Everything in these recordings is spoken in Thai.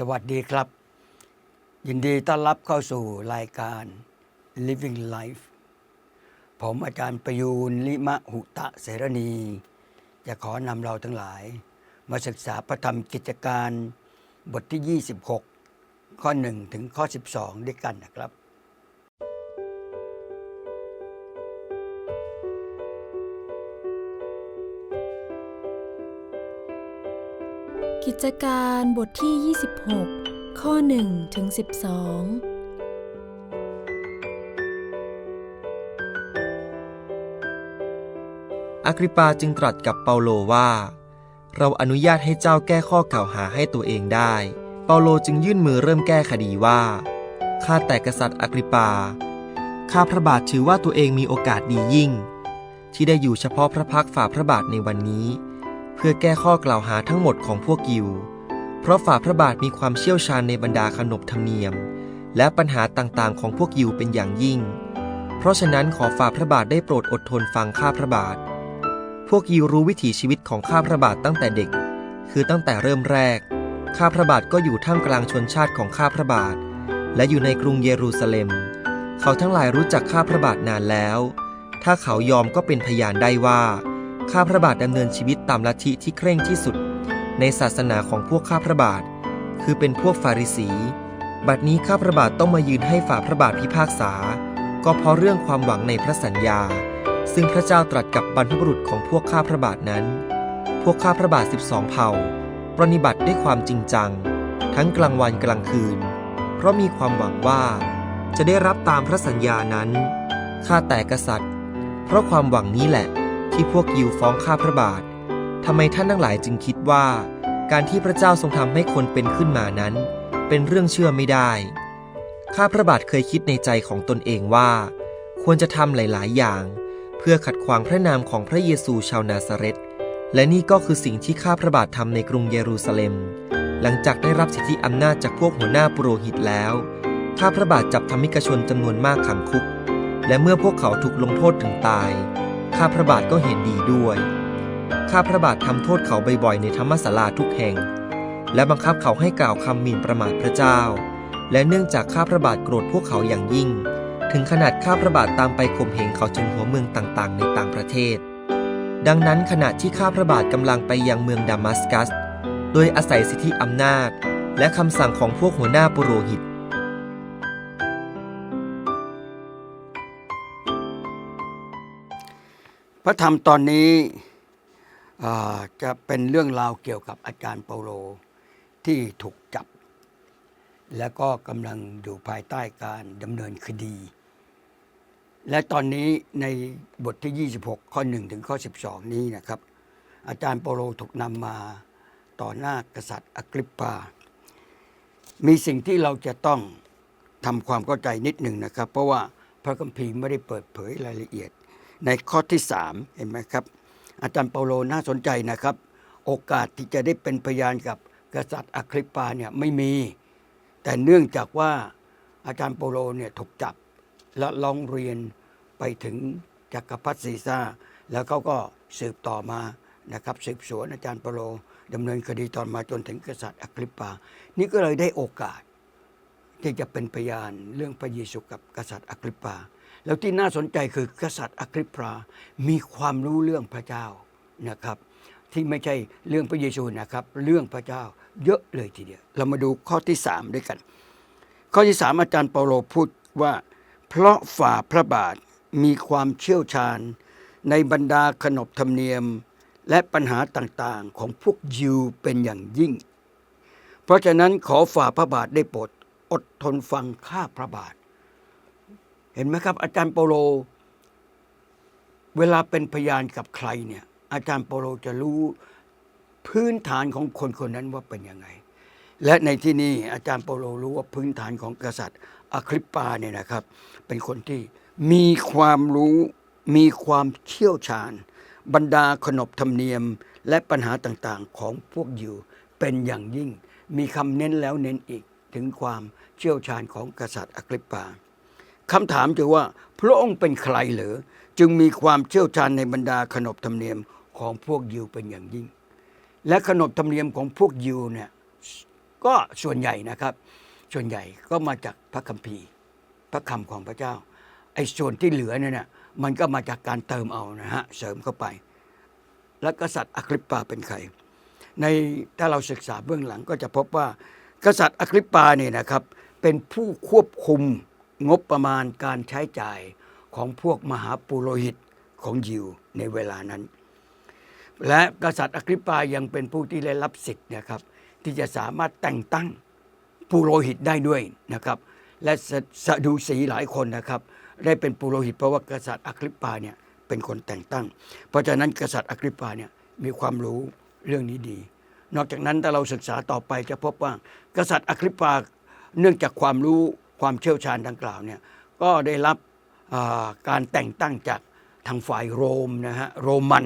สวัสดีครับ ยินดีต้อนรับเข้าสู่รายการ Living Life ผมอาจารย์ประยูนลิมะหุตะเสรณี จะขอนำเราทั้งหลาย มาศึกษาพระธรรมกิจการบทที่ 26 ข้อ 1 ถึงข้อ 12 ด้วยกันนะครับ กิจการบทที่ 26 ข้อ1ถึง12อากริปาจึงตรัสกับเปาโลว่า เราอนุญาตให้เจ้าแก้ข้อกล่าวหาให้ตัวเองได้ เปาโลจึงยื่นมือเริ่มแก้คดีว่า ข้าแต่กษัตริย์อากริปา ข้าพระบาทถือว่าตัวเองมีโอกาสดียิ่ง ที่ได้อยู่เฉพาะพระพักฝ่าพระบาทในวันนี้ เพื่อแก้ข้อกล่าวหาทั้งหมดของพวกยิว เพราะฝ่าพระบาทมีความเชี่ยวชาญในบรรดาขนบธรรมเนียม และปัญหาต่างๆ ของพวกยิวเป็นอย่างยิ่ง เพราะฉะนั้นขอฝ่าพระบาทได้โปรดอดทนฟังข้าพระบาท พวกยิวรู้วิถีชีวิตของข้าพระบาทตั้งแต่เด็ก คือตั้งแต่เริ่มแรก ข้าพระบาทก็อยู่ท่ามกลางชนชาติของข้าพระบาท และอยู่ในกรุงเยรูซาเล็ม เขาทั้งหลายรู้จักข้าพระบาทนานแล้ว ถ้าเขายอมก็เป็นพยานได้ว่า ข้าพระบาทดำเนินชีวิตตามลัทธิที่เคร่งที่สุด ในศาสนาของพวกข้าพระบาท คือเป็นพวกฟาริสี บัดนี้ข้าพระบาทต้องมายืนให้ฝ่าพระบาทพิพากษา ก็เพราะเรื่องความหวังในพระสัญญา ซึ่งพระเจ้าตรัสกับบรรพบุรุษของพวกข้าพระบาทนั้น พวกข้าพระบาทสิบสองเผ่าปรนิบัติด้วยความจริงจัง ทั้งกลางวันกลางคืน เพราะมีความหวังว่า จะได้รับตามพระสัญญานั้นข้าแต่กษัตริย์ เพราะความหวังนี้แหละ ที่พวกยิวฟ้องข้าพระบาททำไมท่านทั้งหลายจึงคิดว่า การที่พระเจ้าทรงทำให้คนเป็นขึ้นมานั้น เป็นเรื่องเชื่อไม่ได้ ข้าพระบาทเคยคิดในใจของตนเองว่า ควรจะทำหลาย ๆ อย่าง เพื่อขัดขวางพระนามของพระเยซูชาวนาซาเรตและนี่ก็คือสิ่งที่ข้าพระบาททำในกรุงเยรูซาเล็ม หลังจากได้รับสิทธิอำนาจจากพวกหัวหน้าปุโรหิตแล้ว ข้าพระบาทจับธรรมิกชนจำนวนมากขังคุก และเมื่อพวกเขาถูกลงโทษถึงตาย ข้าพระบาทก็เห็นดีด้วย ข้าพระบาททำโทษเขาบ่อยๆในธรรมศาลาทุกแห่ง และบังคับเขาให้กล่าวคำหมิ่นประมาทพระเจ้า และเนื่องจากข้าพระบาทโกรธพวกเขาอย่างยิ่ง ถึงขนาดข้าพระบาทตามไปข่มเหงเขาจนหัวเมืองต่างๆ ในต่างประเทศ ดังนั้นขณะที่ข้าพระบาทกำลังไปยังเมืองดามัสกัส โดยอาศัยสิทธิอำนาจ และคำสั่งของพวกหัวหน้าปุโรหิต พระธรรมตอนนี้จะเป็นเรื่องราวเกี่ยวกับอาจารย์เปาโลที่ถูกจับ แล้วก็กำลังอยู่ภายใต้การดำเนินคดี และตอนนี้ในบทที่ 26 ข้อ 1 ถึงข้อ 12 นี้นะครับ อาจารย์เปาโลถูกนำมาต่อหน้ากษัตริย์อากริปปา มีสิ่งที่เราจะต้องทำความเข้าใจนิดหนึ่งนะครับ เพราะว่าพระคัมภีร์ไม่ได้เปิดเผยรายละเอียด ในข้อที่สามเห็นไหมครับ อาจารย์เปาโลน่าสนใจนะครับ โอกาสที่จะได้เป็นพยานกับกษัตริย์อคริปาเนี่ยไม่มี แต่เนื่องจากว่าอาจารย์เปาโลเนี่ยถูกจับและร้องเรียนไปถึงจักรพรรดิซีซ่า แล้วเขาก็สืบต่อมานะครับสืบสวนอาจารย์เปาโลดำเนินคดีตอนมาจนถึงกษัตริย์อคริปา นี่ก็เลยได้โอกาสที่จะเป็นพยานเรื่องพระเยซูกับกษัตริย์อคริปา แล้วที่น่าสนใจคือกษัตริย์อคริปปามีความรู้เรื่องพระเจ้านะครับ ที่ไม่ใช่เรื่องพระเยซูนะครับ เรื่องพระเจ้าเยอะเลยทีเดียว เรามาดูข้อที่สามด้วยกัน ข้อที่สามอาจารย์เปาโลพูดว่า เพราะฝ่าพระบาทมีความเชี่ยวชาญ ในบรรดาขนบธรรมเนียมและปัญหาต่างๆของพวกยิวเป็นอย่างยิ่ง เพราะฉะนั้นขอฝ่าพระบาทได้โปรดอดทนฟังข้าพระบาท เห็นไหมครับ อาจารย์เปโล เวลาเป็นพยานกับใครเนี่ย อาจารย์เปโลจะรู้พื้นฐานของคนคนนั้นว่าเป็นยังไง และในที่นี้อาจารย์เปโลรู้ว่าพื้นฐานของกษัตริย์อคริปปาเนี่ยนะครับ เป็นคนที่มีความรู้มีความเชี่ยวชาญ บรรดาขนบธรรมเนียมและปัญหาต่างๆของพวกยิวเป็นอย่างยิ่ง มีคำเน้นแล้วเน้นอีกถึงความเชี่ยวชาญของกษัตริย์อคริปปา คำถามคือว่า พระองค์เป็นใครเหรือจึงมีความเชี่ยวชาญในบรรดาขนบธรรมเนียมของพวกยิวเป็นอย่างยิ่ง และขนบธรรมเนียมของพวกยิวเนี่ยก็ก็ส่วนใหญ่นะครับ ส่วนใหญ่ก็มาจากพระคัมภีร์ พระคำของพระเจ้าไอ้ส่วนที่เหลือเนี่ยนะมันก็มาจากการเติมเอานะฮะเสริมเข้าไป แล้วกษัตริย์อคริปปาเป็นใคร ในถ้าเราศึกษาเบื้องหลังก็จะพบว่ากษัตริย์อคริปปาเนี่ยนะครับเป็นผู้ควบคุม งบประมาณการใช้จ่ายของพวกมหาปุโรหิตของยิวในเวลานั้น และกษัตริย์อคริปายังเป็นผู้ที่ได้รับสิทธิ์นะครับ ที่จะสามารถแต่งตั้งปุโรหิตได้ด้วยนะครับ และสสดูสีหลายคนนะครับ ได้เป็นปุโรหิตเพราะว่ากษัตริย์อคริปาเนี่ยเป็นคนแต่งตั้ง เพราะฉะนั้นกษัตริย์อคริปาเนี่ยมีความรู้เรื่องนี้ดี นอกจากนั้นถ้าเราศึกษาต่อไปจะพบว่ากษัตริย์อคริปาเนื่องจากความรู้ ความเชี่ยวชาญดังกล่าวเนี่ยก็ได้รับการแต่งตั้งจากทางฝ่ายโรมนะฮะโรมัน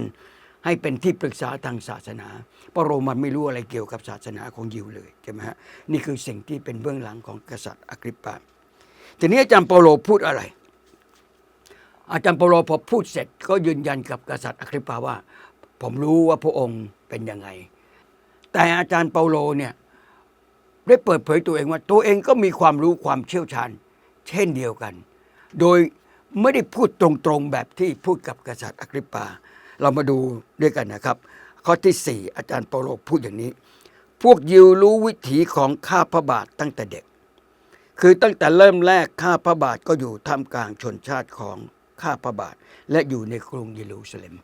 ให้เป็นที่ปรึกษาทางศาสนา เพราะโรมันไม่รู้อะไรเกี่ยวกับศาสนาของยิวเลยใช่ไหมฮะนี่คือสิ่งที่เป็นเบื้องหลังของกษัตริย์อคริปปาทีนี้อาจารย์เปโลพูดอะไร อาจารย์เปโลพอพูดเสร็จก็ยืนยันกับกษัตริย์อคริปปาว่า ผมรู้ว่าพระองค์เป็นยังไง แต่อาจารย์เปโลเนี่ย ได้เปิดเผยตัวเองว่าตัวเองก็มีความรู้ความเชี่ยวชาญ เช่นเดียวกัน โดยไม่ได้พูดตรงๆแบบที่พูดกับกษัตริย์อคริปปา เรามาดูด้วยกันนะครับ ข้อที่ 4 อาจารย์เปโลพูดอย่างนี้ พวกยิวรู้วิถีของข้าพระบาทตั้งแต่เด็ก คือตั้งแต่เริ่มแรกข้าพระบาทก็อยู่ท่ามกลางชนชาติของข้าพระบาท และอยู่ในกรุงเยรูซาเล็ม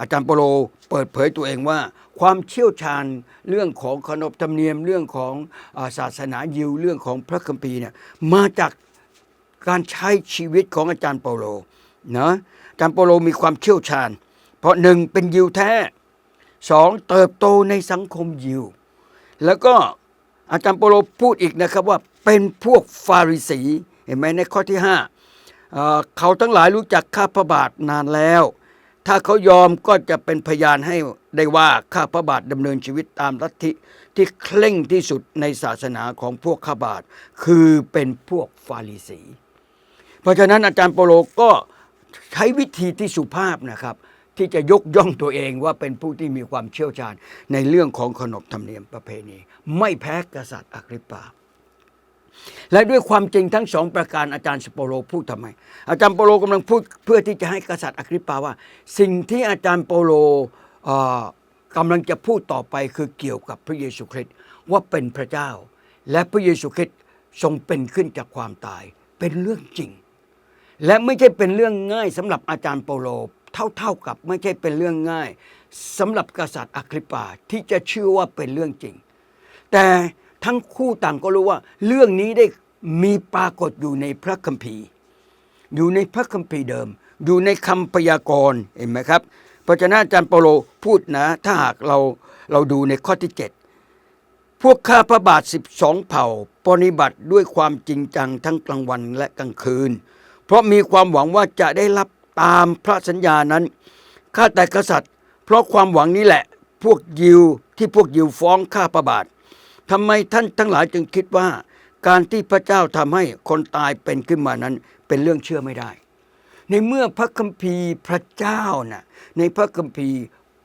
อาจารย์เปโลเปิดเผยตัวเองว่า ความเชี่ยวชาญเรื่องของขนบธรรมเนียมเรื่องของอาศาสนายิวเรื่องของพระคัมภีร์เนี่ยมาจากการใช้ชีวิตของอาจารย์เปโลนะอาจารย์เปโลมีความเชี่ยวชาญ เพราะหนึ่งเป็นยิวแท้สองเติบโตในสังคมยิว แล้วก็อาจารย์เปโลพูดอีกนะครับว่าเป็นพวกฟาริสีเห็นไหมในข้อที่ห้าเอ่อเขาทั้งหลายรู้จักข้าพระบาทนานแล้ว ถ้าเขายอมก็จะเป็นพยานให้ได้ว่าข้าพระบาทดำเนินชีวิตตามลัทธิที่เคร่งที่สุดในศาสนาของพวกข้าบาท คือเป็นพวกฟาริสี เพราะฉะนั้นอาจารย์เปโลก็ใช้วิธีที่สุภาพนะครับ ที่จะยกย่องตัวเองว่าเป็นผู้ที่มีความเชี่ยวชาญในเรื่องของขนบธรรมเนียมประเพณี ไม่แพ้กษัตริย์อคริปปา และด้วยความจริงทั้งสองประการอาจารย์สโปโลพูดทำไม อาจารย์เปโลกำลังพูดเพื่อที่จะให้กษัตริย์อคริปปาว่า สิ่งที่อาจารย์เปโลเอ่อกำลังจะพูดต่อไปคือเกี่ยวกับพระเยซูคริสต์ว่าเป็นพระเจ้า และพระเยซูคริสต์ทรงเป็นขึ้นจากความตาย เป็นเรื่องจริง และไม่ใช่เป็นเรื่องง่ายสำหรับอาจารย์เปโลเท่าๆกับไม่ใช่เป็นเรื่องง่ายสำหรับกษัตริย์อคริปปาที่จะเชื่อว่าเป็นเรื่องจริง แต่ ทั้งคู่ต่างก็รู้ว่า เรื่องนี้ได้มีปรากฏอยู่ในพระคัมภีร์ อยู่ในพระคัมภีร์เดิม อยู่ในคำพยากรณ์เห็นไหมครับพระฉะนั้นอาจารย์เปโลพูดนะ ถ้าหากเราเราดูในข้อที่ 7 พวกข้าพระบาท 12 เผ่าปฏิบัติด้วยความจริงจังทั้งกลางวันและกลางคืน เพราะมีความหวังว่าจะได้รับตามพระสัญญานั้นข้าแต่กษัตริย์ เพราะความหวังนี้แหละ พวกยิวที่พวกยิวฟ้องข้าพระบาท ทำไมท่านทั้งหลายจึงคิดว่า การที่พระเจ้าทำให้คนตายเป็นขึ้นมานั้น เป็นเรื่องเชื่อไม่ได้ ในเมื่อพระคัมภีร์พระเจ้าน่ะในพระคัมภีร์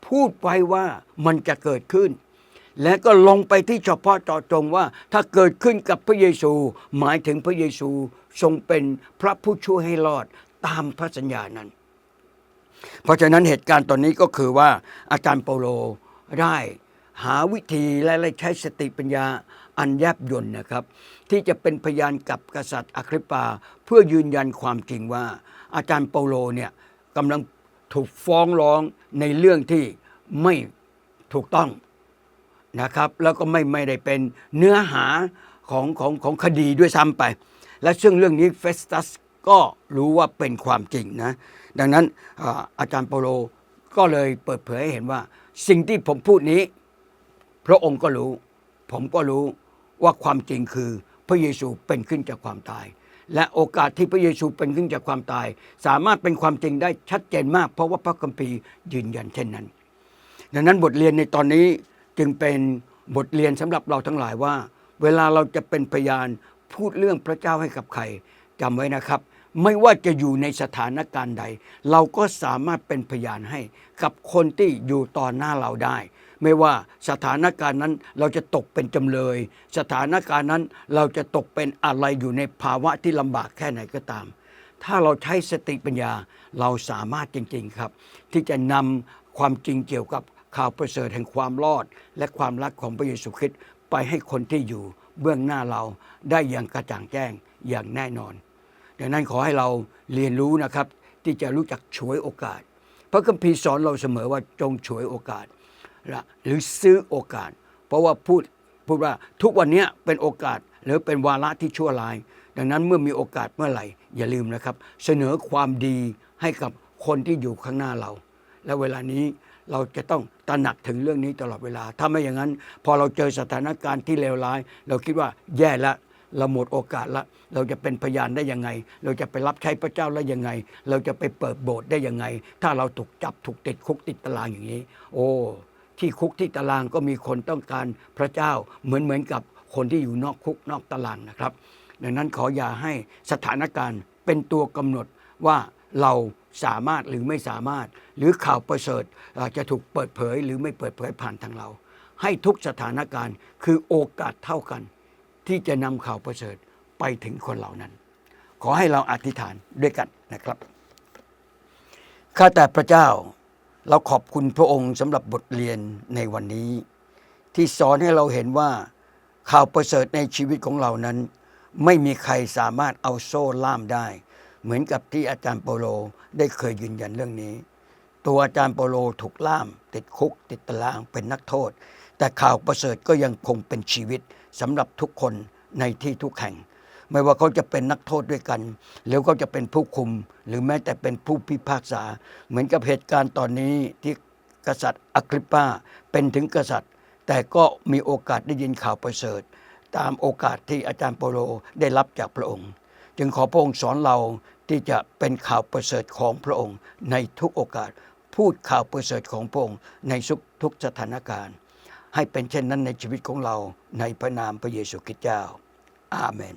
พูดไว้ว่ามันจะเกิดขึ้น และก็ลงไปที่เฉพาะเจาะจงว่า ถ้าเกิดขึ้นกับพระเยซู หมายถึงพระเยซูทรงเป็นพระผู้ช่วยให้รอดตามพระสัญญานั้น เพราะฉะนั้นเหตุการณ์ตอนนี้ก็คือว่าอาจารย์เปโลได้ หาวิธีและใช้สติปัญญาอันแยบยลนะครับ ที่จะเป็นพยานกับกษัตริย์อคริปาเพื่อยืนยันความจริงว่า อาจารย์เปาโลเนี่ยกำลังถูกฟ้องร้องในเรื่องที่ไม่ถูกต้องนะครับ แล้วก็ไม่ไม่ได้เป็นเนื้อหาของของของคดีด้วยซ้ำไป และซึ่งเรื่องนี้เฟสตัสก็รู้ว่าเป็นความจริงนะดังนั้นอาอาจารย์เปาโลก็เลยเปิดเผยให้เห็นว่าสิ่งที่ผมพูดนี้ พระองค์ก็รู้ ผมก็รู้ว่าความจริงคือพระเยซูเป็นขึ้นจากความตาย และโอกาสที่พระเยซูเป็นขึ้นจากความตาย สามารถเป็นความจริงได้ชัดเจนมาก เพราะว่าพระคัมภีร์ยืนยันเช่นนั้น ดังนั้นบทเรียนในตอนนี้จึงเป็นบทเรียนสำหรับเราทั้งหลายว่า เวลาเราจะเป็นพยานพูดเรื่องพระเจ้าให้กับใครจำไว้นะครับ ไม่ว่าจะอยู่ในสถานการณ์ใด เราก็สามารถเป็นพยานให้กับคนที่อยู่ต่อหน้าเราได้ ไม่ว่าสถานการณ์นั้นเราจะตกเป็นจำเลย สถานการณ์นั้นเราจะตกเป็นอะไรอยู่ในภาวะที่ลำบากแค่ไหนก็ตาม ถ้าเราใช้สติปัญญาเราสามารถจริง ๆครับ ที่จะนำความจริงเกี่ยวกับข่าวประเสริฐแห่งความรอด และความรักของพระเยซูคริสต์ไปให้คนที่อยู่เบื้องหน้าเราได้อย่างกระจ่างแจ้งอย่างแน่นอน ดังนั้นขอให้เราเรียนรู้นะครับที่จะรู้จักฉวยโอกาส พระคัมภีร์สอนเราเสมอว่าจงฉวยโอกาส นะหรือซื้อโอกาส เพราะว่าพูดพูดว่าทุกวันนี้เป็นโอกาสหรือเป็นวาระที่ชั่วร้าย ดังนั้นเมื่อมีโอกาสเมื่อไหร่ อย่าลืมนะครับ เสนอความดีให้กับคนที่อยู่ข้างหน้าเรา และเวลานี้เราจะต้องตระหนักถึงเรื่องนี้ตลอดเวลา ถ้าไม่อย่างนั้น พอเราเจอสถานการณ์ที่เลวร้าย เราคิดว่าแย่ล้วเราหมดโอกาสละ เราจะเป็นพยานได้ยังไง เราจะไปรับใช้พระเจ้าได้ยังไง เราจะไปเปิดโบสถ์ได้ยังไง ถ้าเราถูกจับถูกติดคุกติดตารางอย่างนี้ โอ้ ที่คุกที่ตารางก็มีคนต้องการพระเจ้าเหมือนเหมือนกับคนที่อยู่นอกคุกนอกตารางนะครับ ดังนั้นขออย่าให้สถานการณ์เป็นตัวกำหนดว่าเราสามารถหรือไม่สามารถ หรือข่าวประเสริฐจะถูกเปิดเผยหรือไม่เปิดเผยผ่านทางเรา ให้ทุกสถานการณ์คือโอกาสเท่ากัน ที่จะนำข่าวประเสริฐไปถึงคนเหล่านั้น ขอให้เราอธิษฐานด้วยกันนะครับ ข้าแต่พระเจ้า เราขอบคุณพระองค์สำหรับบทเรียนในวันนี้ ที่สอนให้เราเห็นว่าข่าวประเสริฐในชีวิตของเรานั้น ไม่มีใครสามารถเอาโซ่ล่ามได้ เหมือนกับที่อาจารย์เปโลได้เคยยืนยันเรื่องนี้ ตัวอาจารย์เปโลถูกล่าม ติดคุก ติดตารางเป็นนักโทษ แต่ข่าวประเสริฐก็ยังคงเป็นชีวิตสำหรับทุกคนในที่ทุกแห่ง ไม่ว่าเขาจะเป็นนักโทษด้วยกัน หรือเขาจะเป็นผู้คุม หรือแม้แต่เป็นผู้พิพากษา เหมือนกับเหตุการณ์ตอนนี้ที่กษัตริย์อคริปาเป็นถึงกษัตริย์ แต่ก็มีโอกาสได้ยินข่าวประเสริฐ ตามโอกาสที่อาจารย์เปโลได้รับจากพระองค์ จึงขอพระองค์สอนเราที่จะเป็นข่าวประเสริฐของพระองค์ ในทุกโอกาส พูดข่าวประเสริฐของพระองค์ในทุกทุกสถานการณ์ ให้เป็นเช่นนั้นในชีวิตของเราในพระนามพระเยซูคริสต์เจ้า อาเมน